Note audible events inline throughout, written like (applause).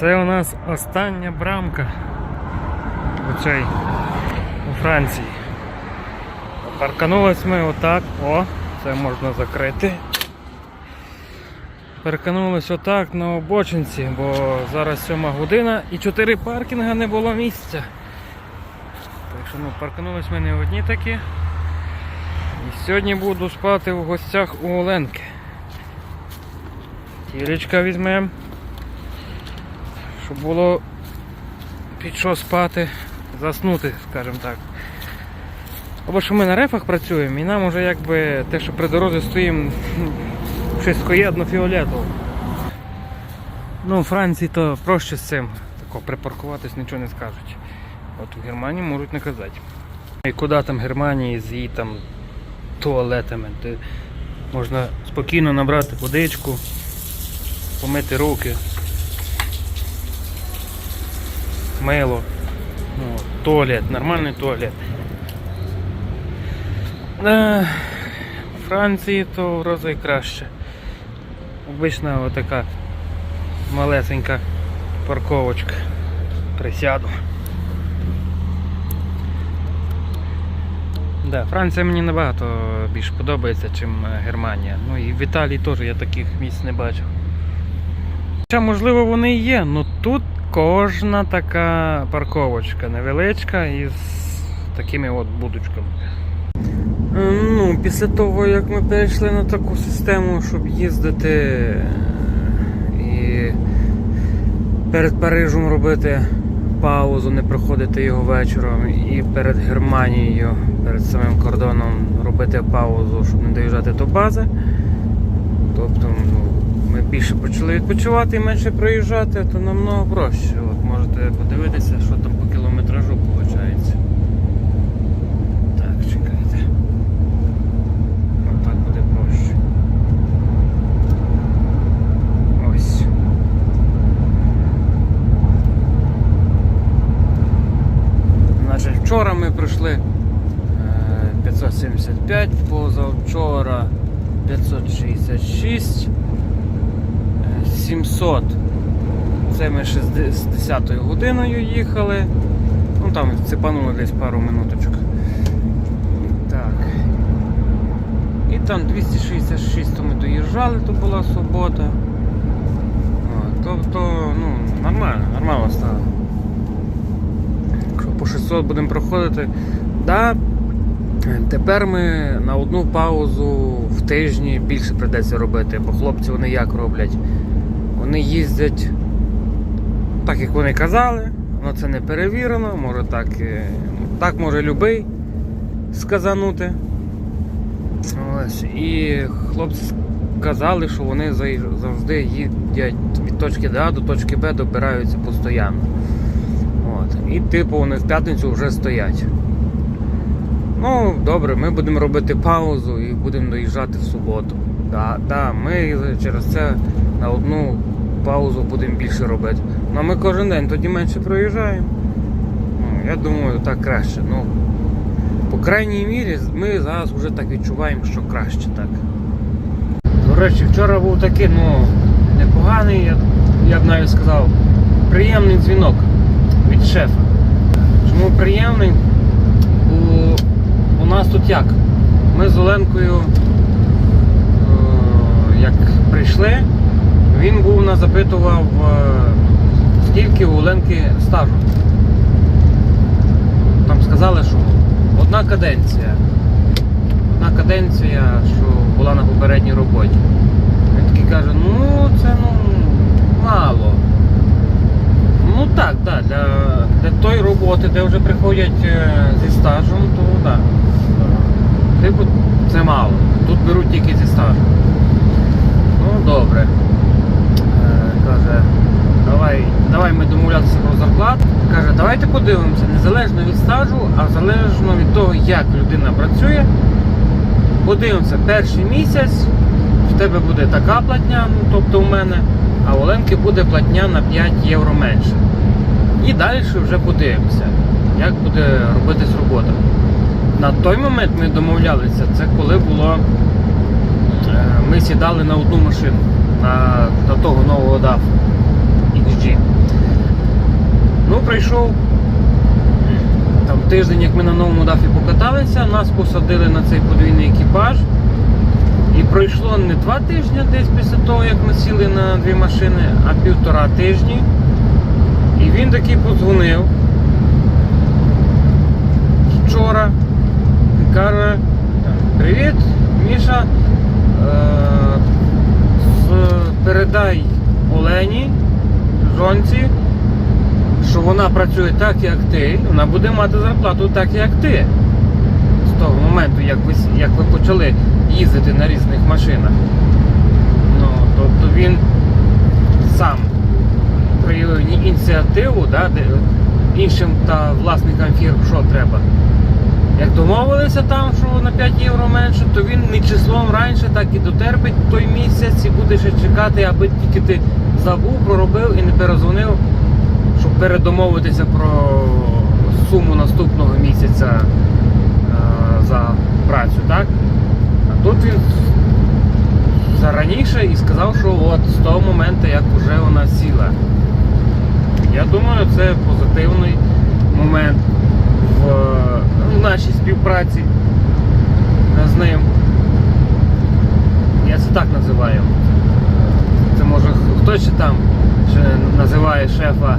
Це у нас остання брамка у цій у Франції. Парканулись ми отак. О, це можна закрити. Переканулись отак на обочинці, бо зараз 7 година і 4 паркінга не було місця. Так що ну, парканулись ми не одні такі. І сьогодні буду спати в гостях у Оленки. Тілечка візьмемо, щоб було під що спати, заснути, скажімо так. Або що ми на рефах працюємо і нам уже якби те, що при дорозі стоїмо, (laughs) щось коєдно фіолетово. Ну, у Франції то проще з цим. Тако припаркуватись нічого не скажуть. От у Германії можуть наказати. І куди там Германії з її там туалетами. Де можна спокійно набрати водичку, помити руки. Мило. Ну, туалет, нормальний туалет. Е, В Франції то в рази краще. Обична отака малесенька парковочка. Присяду. Да, Франція мені набагато більш подобається, ніж Германія. Ну і в Італії теж я таких місць не бачив. Хоча, можливо, вони і є, але тут кожна така парковочка невеличка із такими от будочками. Е, Ну, після того, як ми перейшли на таку систему, щоб їздити е, і перед Парижем робити паузу, не проходити його вечором, і перед Германією, перед самим кордоном робити паузу, щоб не доїжджати до бази. Тобто ну, ми більше почали відпочивати і менше проїжджати, то намного проще. От можете подивитися, що там по кілометражу виходить. Так, чекайте. Отак буде проще. Ось. Значить, вчора ми пройшли е, 575, позавчора 566, е, 700. Це ми 60 годиною їхали. Ну там цепанули десь пару минуточок. Так. І там 266 то ми доїжджали, то була субота. Тобто, ну, нормально, нормально стало. Якщо по 600 будемо проходити. Да, тепер ми на одну паузу в тижні більше прийдеться робити, бо хлопці вони як роблять? Вони їздять так, як вони казали, але це не перевірено, може так, е, так може любий сказанути. Ось. І хлопці сказали, що вони завжди їдять від точки А до точки Б добираються постійно. От. І типу вони в п'ятницю вже стоять. Ну, добре, ми будемо робити паузу і будемо доїжджати в суботу. Да, да, ми через це на одну паузу будемо більше робити. Ну ми кожен день тоді менше проїжджаємо. Ну, я думаю, так краще. Ну, по крайній мірі, ми зараз вже так відчуваємо, що краще так. До речі, вчора був такий, ну, непоганий, я, я б навіть сказав, приємний дзвінок від шефа. Чому приємний? Бо у нас тут як? Ми з Оленкою, е, як прийшли, він був нас запитував, е, скільки у Оленки стажу. Там сказали, що одна каденція. Одна каденція, що була на попередній роботі. Він такий каже, ну це ну мало. Ну так, да, для, для тої роботи, де вже приходять е, зі стажем, то так. Типу, це мало. Тут беруть тільки зі стажем. Ну, добре. Каже, давай, давай ми домовлятися про зарплату. Каже, давайте подивимося, незалежно від стажу, а залежно від того, як людина працює. Подивимося, перший місяць в тебе буде така платня, ну, тобто у мене, а у Оленки буде платня на 5 євро менше. І далі вже подивимося, як буде робитись робота. На той момент ми домовлялися, це коли було. е, Ми сідали на одну машину, на, на того нового DAF XG. пройшов там тиждень, як ми на новому дафі покаталися, нас посадили на цей подвійний екіпаж. І пройшло не два тижні десь після того, як ми сіли на дві машини, а півтора тижні. І він таки подзвонив вчора каже, привіт, Міша, е, передай Олені, жонці, що вона працює так, як ти, вона буде мати зарплату так, як ти. З того моменту, як ви, як ви почали їздити на різних машинах. Ну, тобто він сам проявив ініціативу, да, іншим та власникам фірм що треба. Як домовилися там, що на 5 євро менше, то він не числом раніше, так і дотерпить той місяць і буде ще чекати, аби тільки ти забув, проробив і не перезвонив, щоб передомовитися про суму наступного місяця е, за працю, так? А тут він зараніше і сказав, що от з того моменту, як вже вона сіла. Я думаю, це позитивний момент в, в нашій співпраці з ним. Я це так називаю. Це може хтось ще там ще називає шефа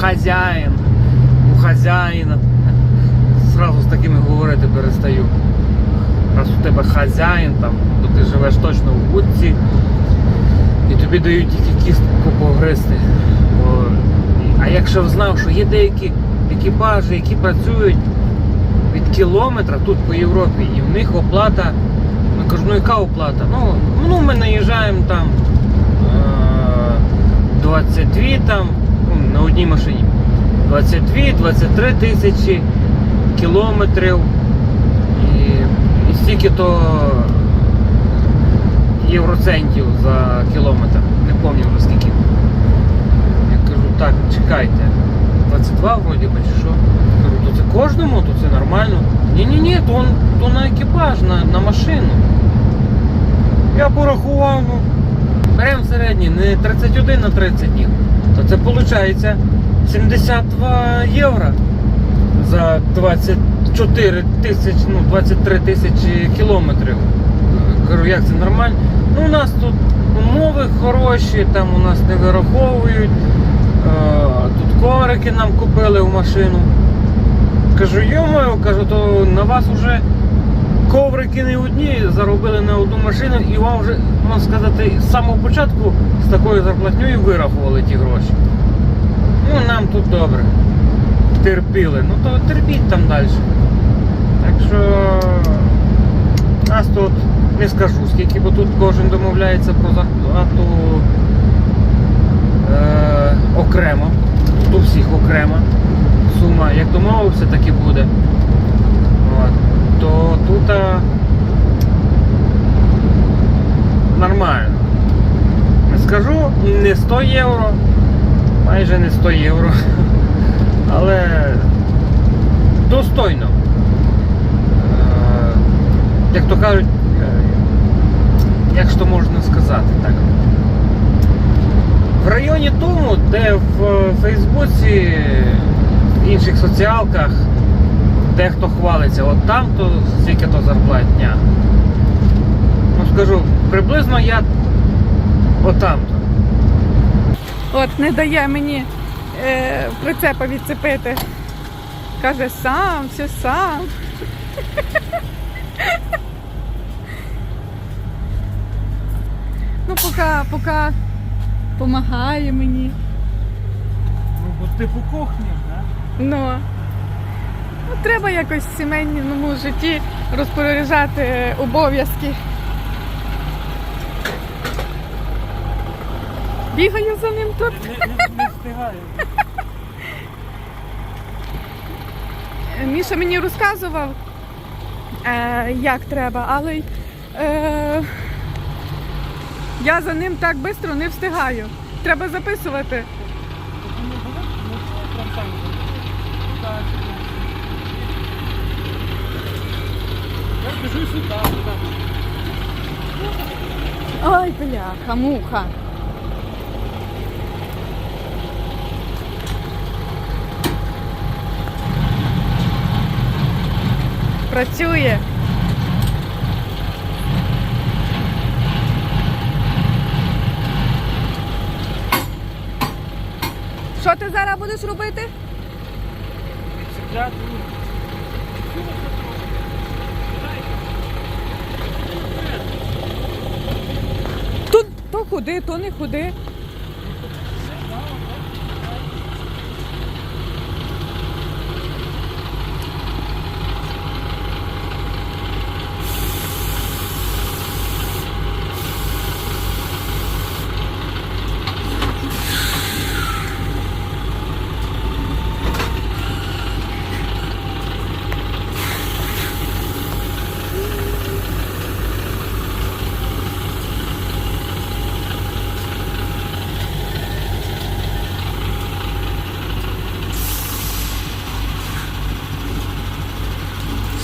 хазяїн, у хазяїна. Зразу з такими говорити перестаю. Раз у тебе хазяїн, там, то ти живеш точно в будці і тобі дають тільки кістку погризти. А якщо б знав, що є деякі екіпажі, які працюють від кілометра тут по Європі, і в них оплата, ну кажу, ну яка оплата? Ну, ну ми наїжджаємо там е, 22 там, ну, на одній машині. 22-23 тисячі кілометрів і, і стільки то євроцентів за кілометр. Не пам'ятаю вже скільки. Я кажу, так, чекайте. 22 вроді би, чи що? Кажу, то це кожному, то це нормально. Ні-ні-ні, то, то на екіпаж, на, на машину. Я порахував, ну. Беремо середній, не 31 на 30 днів. То це виходить 72 євро за 24 тисячі, ну 23 тисячі кілометрів. Кажу, як це нормально? Ну, у нас тут умови хороші, там у нас не вираховують. Коврики нам купили в машину. Кажу, йомаю, кажу, то на вас вже коврики не одні заробили на одну машину і вам вже, можна сказати, з самого початку з такою зарплатнею вирахували ті гроші. Ну, нам тут добре. Терпіли. Ну то терпіть там далі. Так що нас тут не скажу скільки, бо тут кожен домовляється про зарплату е, окремо. У всіх окрема сума. Як домовився, так і буде. От. То тут а, нормально. Не скажу, не 100 євро, майже не 100 євро. (laughs) Але достойно. Е, Як то кажуть, е, як то можна сказати так. В районі тому, де в Фейсбуці, в інших соціалках, дехто хвалиться, от там то стільки то зарплатня. Ну скажу, приблизно я отам то. От не дає мені е, прицепа відцепити. Каже, сам, все сам. ну, поки, поки допомагає мені. Бо кухні, так? Ну, ну треба якось в сімейному житті розпоряджати обов'язки. Бігаю за ним тут. Не, не, не встигаю. Міша мені розказував, е, як треба, але е, я за ним так швидко не встигаю. Треба записувати. Ой, бляха, муха. Працює. Що ти зараз будеш робити? Відчіпляти. То худи, то не худи.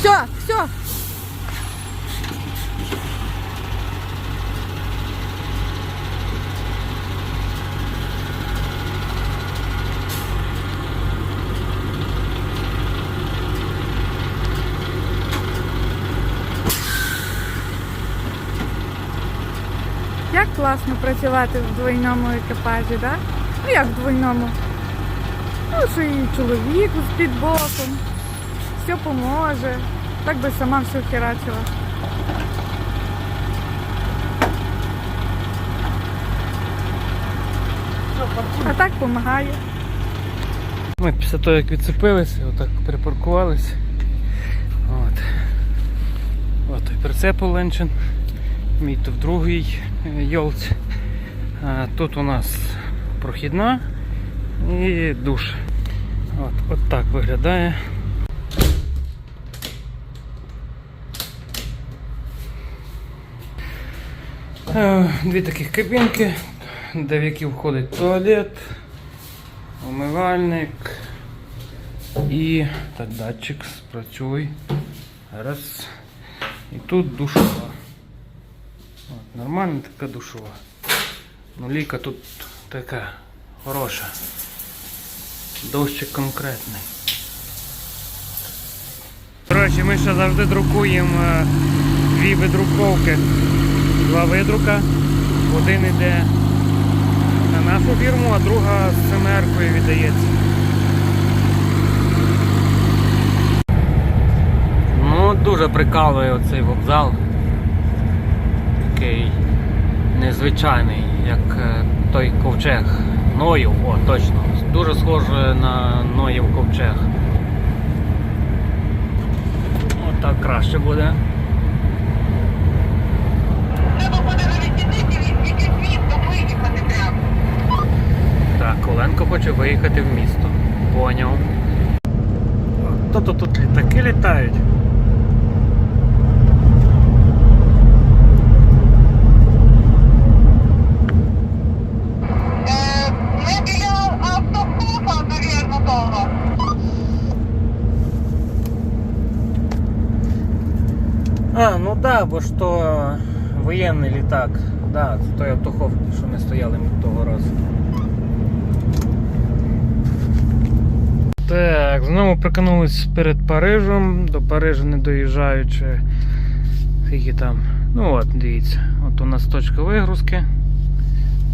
Все, все. Як класно працювати в двойному екіпажі. Да? Ну як в двойному? Ну, що і чоловік з-під боком все поможе. Так би сама все херачила. А так допомагає. Ми після того, як відцепилися, отак припаркувалися. От. От той прицеп Оленчин. Мій то в другій е, йолці. Тут у нас прохідна і душ. От, от так виглядає. Е, Дві таких кабінки, де в які входить туалет, умивальник і так, датчик спрацюй. Раз. І тут душова. Нормальна така душова. Ну, ліка тут така хороша. Дощик конкретний. Коротше, ми ще завжди друкуємо е, дві видруковки. Два видрука. Один іде на нашу фірму, а друга з СМР-кою віддається. Ну, дуже прикалує оцей вокзал. Такий незвичайний, як е, той ковчег. Ноїв, о, точно. Дуже схоже на Ноїв ковчег. Отак краще буде. Треба виїхати. Так, Оленко хоче виїхати в місто. Поняв. Тобто тут літаки літають. Е, Ми біля автоклуба, навірно, того. А, ну да, бо ж то воєнний літак. Да, це той автохов, що ми стояли того разу. Так, знову прикинулись перед Парижем, до Парижа не доїжджаючи. Скільки там? Ну от, дивіться, от у нас точка вигрузки.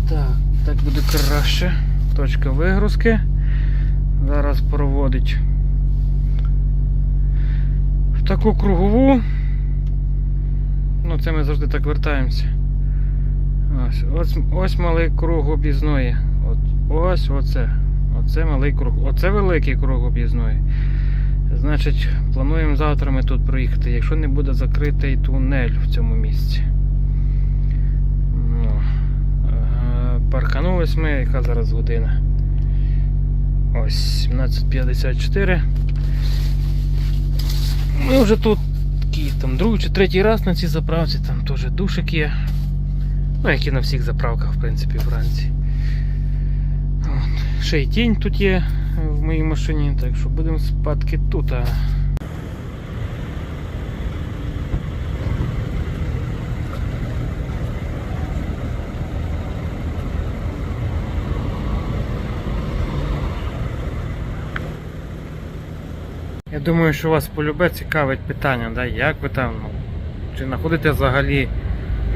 Так, так буде краще. Точка вигрузки. Зараз проводить в таку кругову. Ну, це ми завжди так вертаємося. Ось, ось, ось малий круг об'їзної. От, ось оце. Оце малий круг. Оце великий круг об'їзної. Значить, плануємо завтра ми тут проїхати, якщо не буде закритий тунель в цьому місці. Ну, е, парканулись ми, яка зараз година? Ось 17.54. Ми вже тут там другий чи третій раз на цій заправці, там теж душик є. Ну, як і на всіх заправках, в принципі, вранці. От. Ще й тінь тут є в моїй машині, так що будемо спадки тут. А... Я думаю, що вас полюбе цікавить питання, да? як ви там, чи знаходите взагалі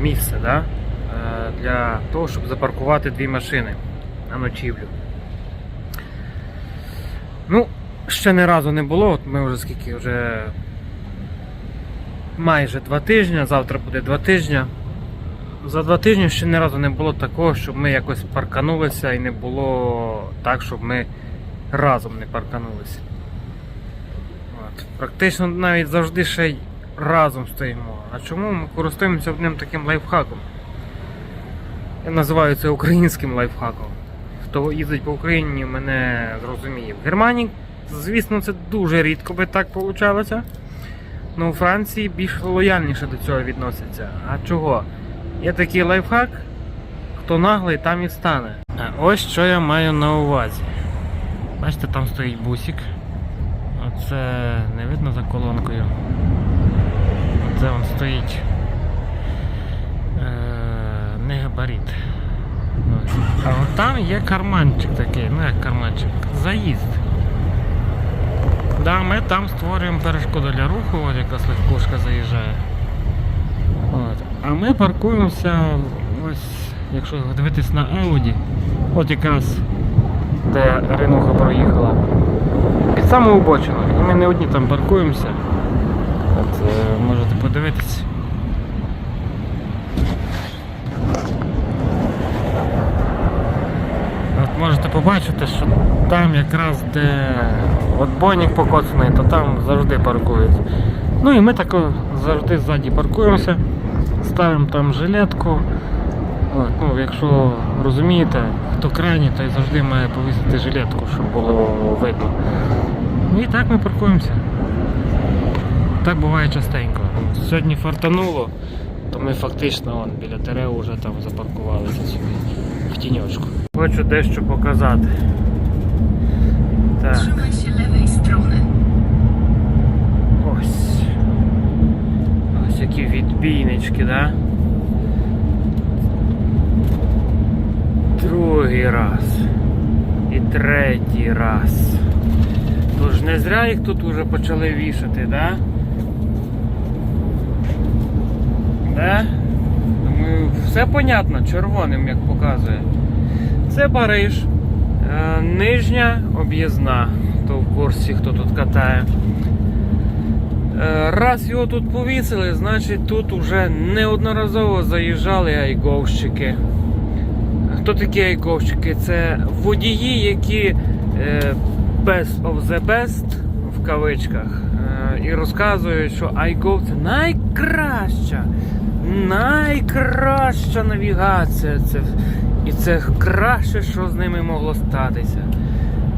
місце да? е, для того, щоб запаркувати дві машини на ночівлю. Ну, ще не разу не було, от ми вже скільки вже майже два тижні, завтра буде два тижні. За два тижні ще ні разу не було такого, щоб ми якось парканулися і не було так, щоб ми разом не парканулися. Практично навіть завжди ще разом стоїмо. А чому ми користуємося одним таким лайфхаком? Я називаю це українським лайфхаком. Хто їздить по Україні, мене зрозуміє. В Германії, звісно, це дуже рідко би так вийшло. Ну, у Франції більш лояльніше до цього відносяться. А чого? Є такий лайфхак, хто наглий, там і стане. А ось що я маю на увазі. Бачите, там стоїть бусик. Оце не видно за колонкою. Оце він стоїть. Е, не габарит. А от там є карманчик такий, ну як карманчик, заїзд. Да, ми там створюємо перешкоду для руху, от якась легкошка заїжджає. От. А ми паркуємося, ось, якщо дивитись на Audi, от якраз де Ренуха проїхала. Під саму обочину. І ми не одні там паркуємося. От, е, можете подивитись. От можете побачити, що там якраз де отбойник покоцаний, то там завжди паркують. Ну і ми так завжди ззаді паркуємося, ставимо там жилетку. От, ну, якщо розумієте, хто крайній, той завжди має повісити жилетку, щоб було видно. Ну і так ми паркуємося. Так буває частенько. Сьогодні фартануло, то ми фактично вон, біля дерев вже там запаркувалися собі в тіньочку. Хочу дещо показати. Так. Ось. Ось які відбійнички, да? Другий раз. І третій раз. Тож не зря їх тут уже почали вішати, да? Да? Думаю, все понятно, червоним, як показує. Це Париж. Е, Нижня об'їзна. То в курсі, хто тут катає. Е, Раз його тут повісили, значить тут вже неодноразово заїжджали айговщики. Хто такі айговщики? Це водії, які е, best of the best в кавичках. е, І розказують, що iGo це найкраща, найкраща навігація. Це, і це краще, що з ними могло статися.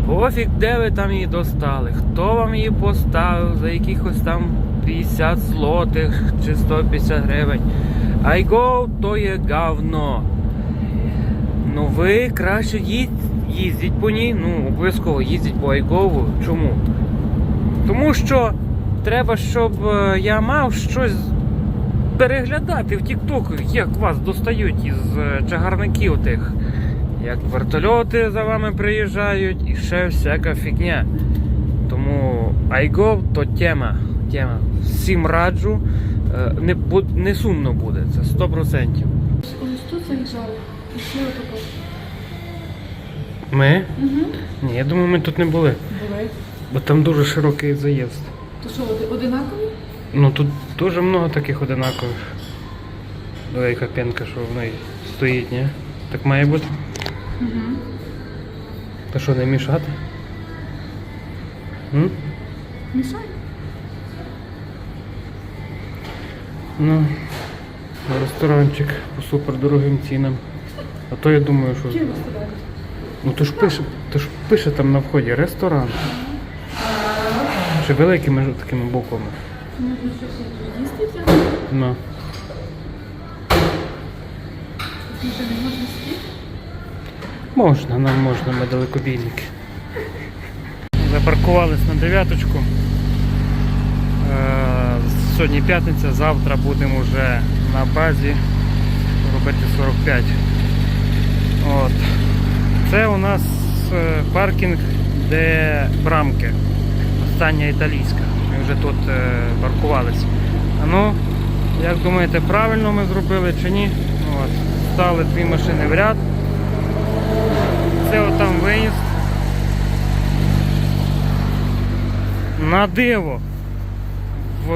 Пофіг, де ви там її достали, хто вам її поставив за якихось там 50 злотих чи 150 гривень. Айго то є говно. Ну ви краще їдь, їздіть по ній, ну обов'язково їздіть по Айгову. Чому? Тому що треба, щоб е, я мав щось переглядати в Тіктоку, як вас достають із е, чагарників тих. Як вертольоти за вами приїжджають і ще всяка фігня. Тому iGo то тема. тема. Всім раджу. Е, Не, не сумно буде, це 100%. Ось тут заїжджали. Пішли. Ми? Угу. Ні, я думаю, ми тут не були. Були. Бо там дуже широкий заїзд. То що, оди- одинакові? Ну тут дуже много таких одинакових. Давай яка пенка, що в неї стоїть, ні? Так має бути. Угу. Та що, не мішати? М? Мішай. Ну, ресторанчик по супер дорогим цінам. А то я думаю, що. Чим розставляють? Ну то ж пише, то ж пише там на вході ресторан. Чи великими ж такими буквами. Ну? Можна, нам можна, ми далекобійники. Запаркувались на дев'яточку. Е, Сьогодні п'ятниця, завтра будемо вже на базі робити 45. От. Це у нас е, паркінг, де брамки. остання італійська. Ми вже тут е, паркувалися. Ну, як думаєте, правильно ми зробили чи ні? Ну, От, стали дві машини в ряд. Це отам виїзд. На диво. В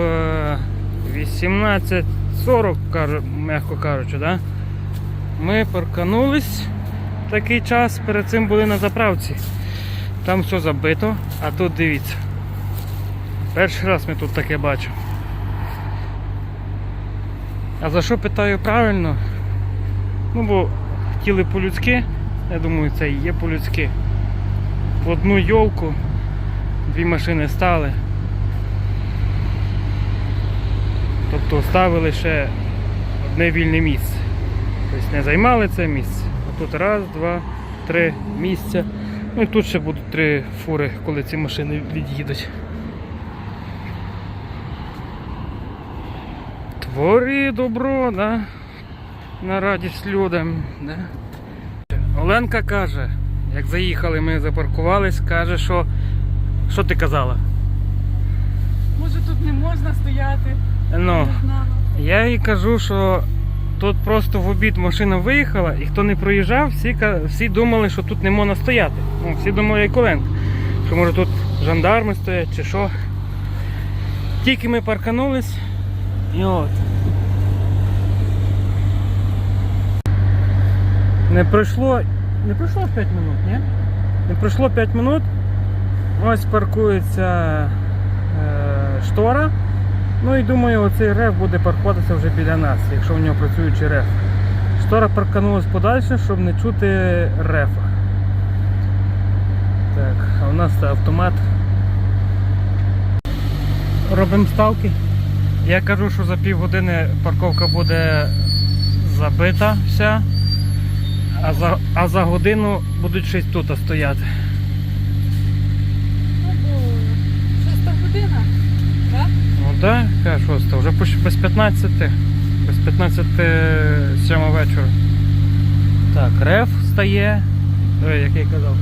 18.40, кажу, м'яко кажучи, да? ми парканулись такий час, перед цим були на заправці. Там все забито, а тут дивіться. Перший раз ми тут таке бачимо. А за що питаю правильно? Ну бо хотіли по-людськи, я думаю, це і є по-людськи. В одну йолку дві машини стали. Тобто ставили ще одне вільне місце. Тобто не займали це місце. Тут раз, два, три місця. Ну і тут ще будуть три фури, коли ці машини від'їдуть. Твори добро, да? На радість людям. Да? Оленка каже, як заїхали, ми запаркувались, каже, що. Що ти казала? Може тут не можна стояти? Ну, я їй кажу, що тут просто в обід машина виїхала, і хто не проїжджав, всі, всі думали, що тут не можна стояти. Ну, всі думали, як Оленка. Що може тут жандарми стоять чи що. Тільки ми парканулись. І от. Не пройшло. Не пройшло 5 минут, ні? Не пройшло 5 минут. Ось паркується е, штора. Ну і думаю, оцей реф буде паркуватися вже біля нас, якщо в нього працюючий реф. Штора парканулась подальше, щоб не чути рефа. Так, а у нас це автомат. Робимо ставки. Я кажу, що за півгодини парковка буде забита вся, а за, а за годину будуть щось тут стояти. Шоста година, так? Так, яка шоста, вже без 15, без 15 сьома вечора. Так, реф стає. Ой, як я й казав.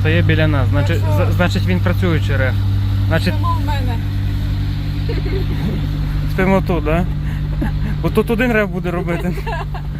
Стає біля нас. Значить, значить він працюючий реф. Значить, в мене. спимо тут, так? Да? Бо тут один реф буде робити. (laughs)